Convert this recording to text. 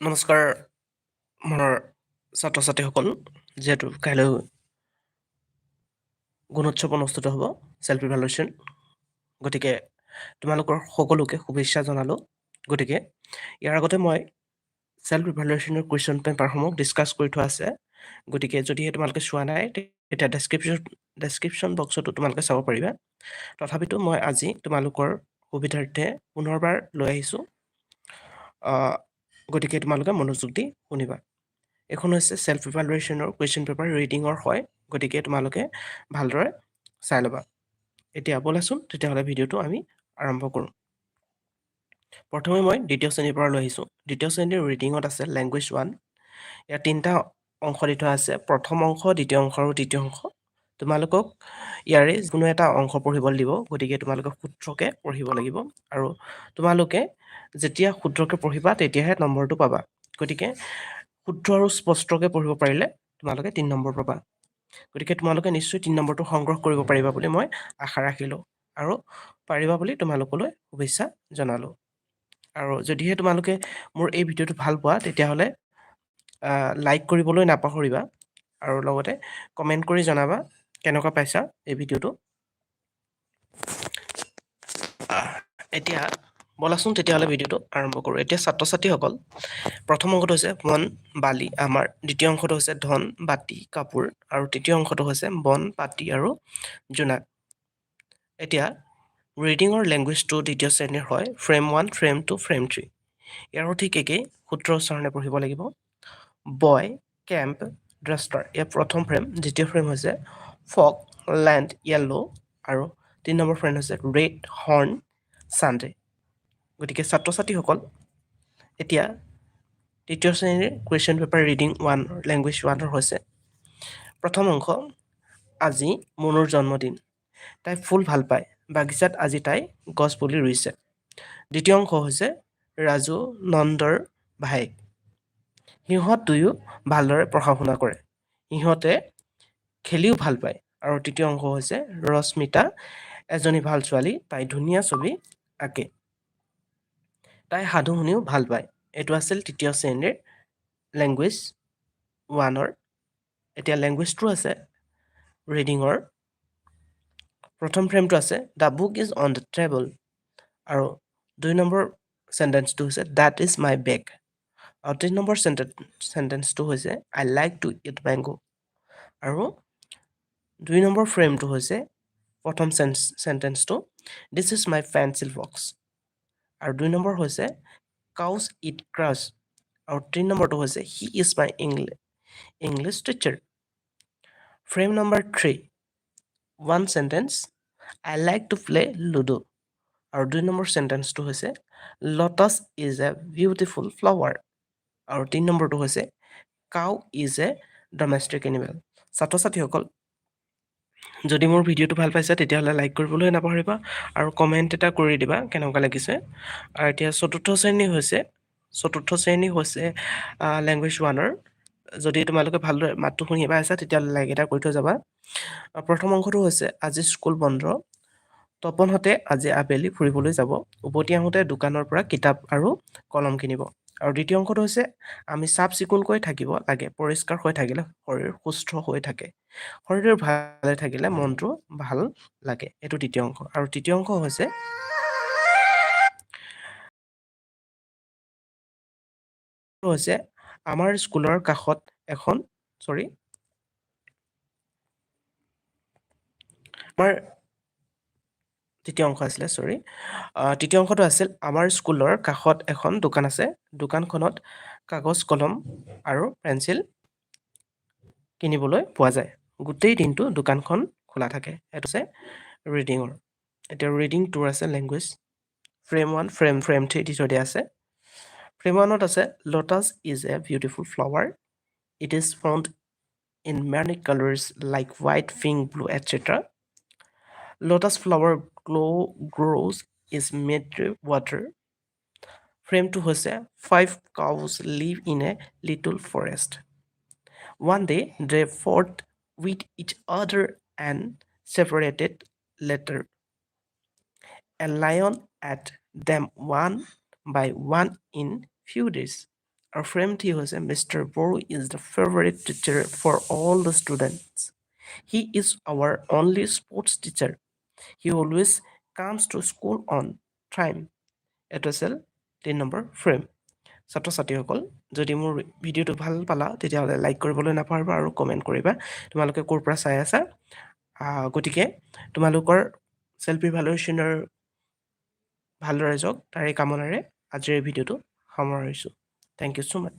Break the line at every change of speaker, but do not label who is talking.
নমস্কাৰ মোৰ ছাত্ৰ ছাত্ৰীসকল যিহেতু কাইলৈ গুণোৎসৱ অনুষ্ঠিত হ'ব ছেল্ফ ইভালুৱেশ্যন গতিকে তোমালোকৰ সকলোকে শুভেচ্ছা জনালোঁ। গতিকে ইয়াৰ আগতে মই ছেল্ফ ইভালুৱেশ্যনৰ কুৱেশ্যন পেপাৰসমূহ ডিছকাছ কৰি থোৱা আছে। গতিকে যদিহে তোমালোকে চোৱা নাই, তেতিয়া ডেছক্ৰিপশ্যন ডেছক্ৰিপশ্যন বক্সতো তোমালোকে চাব পাৰিবা। তথাপিতো মই আজি তোমালোকৰ সুবিধাৰ্থে পুনৰবাৰ লৈ আহিছোঁ। গতিকে তোমালোকে মনোযোগ দি শুনিবা। এইখন হৈছে ছেল্ফ ইভালুৱেশ্যনৰ কুৱেশ্যন পেপাৰ ৰিডিঙৰ হয় গতিকে তোমালোকে ভালদৰে চাই ল'বা। এতিয়া ব'লাচোন তেতিয়াহ'লে ভিডিঅ'টো আমি আৰম্ভ কৰোঁ। প্ৰথমে মই দ্বিতীয় শ্ৰেণীৰ পৰা লৈ আহিছোঁ। দ্বিতীয় শ্ৰেণীৰ ৰিডিঙত আছে লেংগুৱেজ ওৱান ইয়াত তিনিটা অংশ দি থোৱা আছে। প্ৰথম অংশ দ্বিতীয় অংশ আৰু তৃতীয় অংশ। তোমালোকক ইয়াৰে কোনো এটা অংশ পঢ়িবলৈ দিব গতিকে তোমালোকে শুদ্ধকৈ পঢ়িব লাগিব। আৰু তোমালোকে যেতিয়া শুদ্ধকৈ পঢ়িবা, তেতিয়াহে নম্বৰটো পাবা। গতিকে, শুদ্ধ আৰু স্পষ্টকৈ পঢ়িব পাৰিলে তোমালোকে তিনি নম্বৰ পাবা। গতিকে তোমালোকে নিশ্চয় তিনি নম্বৰটো সংগ্ৰহ কৰিব পাৰিবা বুলি মই আশা ৰাখিলোঁ আৰু পাৰিবা বুলি তোমালোকলৈ শুভেচ্ছা জনালোঁ। আৰু যদিহে তোমালোকে মোৰ এই ভিডিঅ'টো ভালো পোৱা, তেতিয়াহ'লে লাইক কৰিবলৈ নাপাহৰিবা আৰু লগতে কমেণ্ট কৰি জনাবা কেনেকুৱা পাইছা এই ভিডিঅ'টো। এতিয়া ব'লাচোন তেতিয়াহ'লে ভিডিঅ'টো আৰম্ভ কৰোঁ। এতিয়া ছাত্ৰ ছাত্ৰীসকল প্ৰথম অংশটো হৈছে বন বালি আমাৰ। দ্বিতীয় অংশটো হৈছে ধন বাতি কাপোৰ। আৰু তৃতীয় অংশটো হৈছে বন পাতি আৰু জোনাক। এতিয়া ৰিডিঙৰ লেংগুৱেজটো দ্বিতীয় শ্ৰেণীৰ হয় frame one frame two frame three. ইয়াৰো ঠিক একেই সূত্ৰ উচ্চাৰণে পঢ়িব লাগিব। বয় কেম্প ড্ৰাষ্টাৰ ইয়াৰ প্ৰথম ফ্ৰেম দ্বিতীয় ফ্ৰেম হৈছে ফক লেণ্ড য়েল্ল' আৰু তিনি নম্বৰ ফ্ৰেম হৈছে ৰেড হৰ্ণ ছানডে। গতিকে ছাত্ৰ ছাত্ৰীসকল এতিয়া তৃতীয় শ্ৰেণীৰ question paper reading one language ওৱানৰ হৈছে। প্ৰথম অংশ, আজি মনুৰ জন্মদিন। তাই ফুল ভালো পায়। বাগিচাত আজি তাই গছ পুলি ৰুইছে। দ্বিতীয় অংশ হৈছে, ৰাজু নন্দৰ ভায়েক। সিহঁত দুয়ো ভালদৰে পঢ়া শুনা কৰে। সিহঁতে খেলিও ভালো পায়। আৰু তৃতীয় অংশ হৈছে, ৰশ্মিতা, এজনী ভালো ছোৱালী। তাই ধুনীয়া ছবি আঁকে। তাই সাধু শুনিও ভালো পায়। এইটো আছিল তৃতীয় শ্ৰেণীৰ লেংগুৱেজ ওৱানৰ এতিয়া লেংগুৱেজ টু আছে ৰিডিঙৰ প্ৰথম ফ্ৰেমটো আছে the book is on the table আৰু দুই নম্বৰ চেণ্টেন্সটো হৈছে ডেট ইজ মাই বেগ আৰু তিনি নম্বৰ চেণ্টেন চেণ্টেন্সটো হৈছে I like to eat mango' আৰু দুই নম্বৰ ফ্ৰেমটো হৈছে, প্ৰথম change চেণ্টেন্সটো this is my pencil box আৰু দুই নম্বৰ হৈছে, কাউচ ইট ক্ৰাছ আৰু তিনি নম্বৰটো হৈছে, he is my English, English teacher frame number three, one sentence, I like to play ludo আৰু দুই নম্বৰ চেণ্টেন্সটো হৈছে, lotus is a beautiful flower আৰু তিনি নম্বৰটো হৈছে, cow is a domestic animal ছাত্ৰ ছাত্ৰীসকল যদি মোৰ ভিডিঅ'টো ভাল পাইছে তেতিয়াহ'লে লাইক কৰিবলৈ নাপাহৰিবা আৰু কমেণ্ট এটা কৰি দিবা কেনেকুৱা লাগিছে। আৰু এতিয়া চতুৰ্থ শ্ৰেণী হৈছে চতুৰ্থ শ্ৰেণী হৈছে লেংগুৱেজ ওৱানৰ যদি তোমালোকে ভালদৰে মাতটো শুনি পাইছা তেতিয়াহ'লে লাইক এটা কৰি থৈ যাবা। প্ৰথম অংশটো হৈছে আজি স্কুল বন্ধ। তপনহঁতে আজি আবেলি ফুৰিবলৈ যাব। উভতি আহোঁতে দোকানৰ পৰা কিতাপ আৰু কলম কিনিব। আৰু দ্বিতীয় অংশটো হৈছে আমি চাফ চিকুণকৈ থাকিব লাগে পৰিষ্কাৰ হৈ থাকিলে শৰীৰ সুস্থ হৈ থাকে। শৰীৰ ভালে থাকিলে মনটো ভাল লাগে এইটো দ্বিতীয় অংশ। আৰু তৃতীয় অংশ হৈছে হৈছে আমাৰ স্কুলৰ কাষত এখন চৰি আমাৰ তৃতীয় অংশ আছিলে চৰি তৃতীয় অংশটো আছিল, আমাৰ স্কুলৰ কাষত এখন দোকান আছে। দোকানখনত কাগজ, কলম আৰু পেঞ্চিল কিনিবলৈ পোৱা যায়। গোটেই দিনটো দোকানখন খোলা থাকে। এইটো হৈছে ৰিডিঙৰ এতিয়া ৰিডিং টুৰ আছে language frame one frame frame three দি থৈ দিয়া আছে। ফ্ৰেম ওৱানত আছে lotus is a beautiful flower it is found in many colours like white pink blue etcetera lotus flower glow grows is made water frame 2 হৈছে five cows live in a little forest one day they fought with each other and separated later a lion ate them one by one in few days আৰু frame three হৈছে mister Boro is the favourite teacher for all the students he is our only sports teacher he always comes to school on time এইটো আছিল তিনি নম্বৰ frame ছাত্ৰ ছাত্ৰীসকল যদি মোৰ ভিডিঅ'টো ভালো পালা, তেতিয়াহ'লে লাইক কৰিবলৈ নাপাহৰিবা আৰু কমেণ্ট কৰিবা। তোমালোকে ক'ৰ পৰা চাই আছা? গতিকে তোমালোকৰ চেল্ফ ইভালুৱেশ্যনৰ ভালদৰে যাওক তাৰে কামনাৰে আজিৰ ভিডিঅ'টো সামৰিছোঁ। Thank you so' much